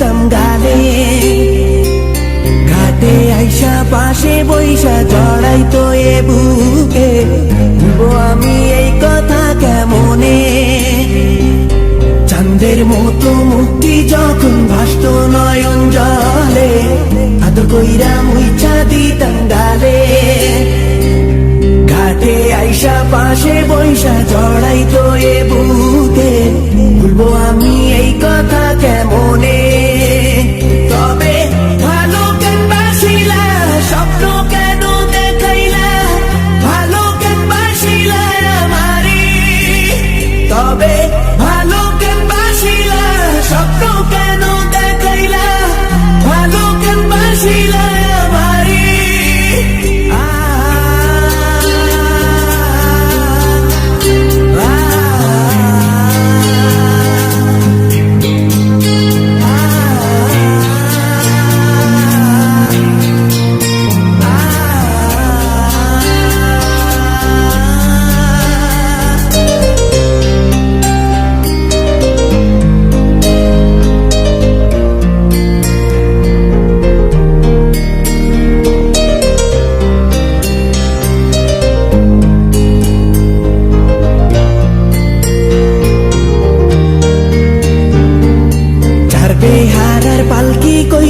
মইসা গালে। ঘাটে আইসা পাশে বইসা জড়াই তো এ বুকে। আমি এই কথা কেমনে? চাঁদের মতো মুক্তি যখন ভাসত নয়ন জলে, আদর কইরা মুইছা দিতাম গালে। ঘাটে আইসা পাশে বৈশা জড়াই তো এ বুকে। ভুলবো আমি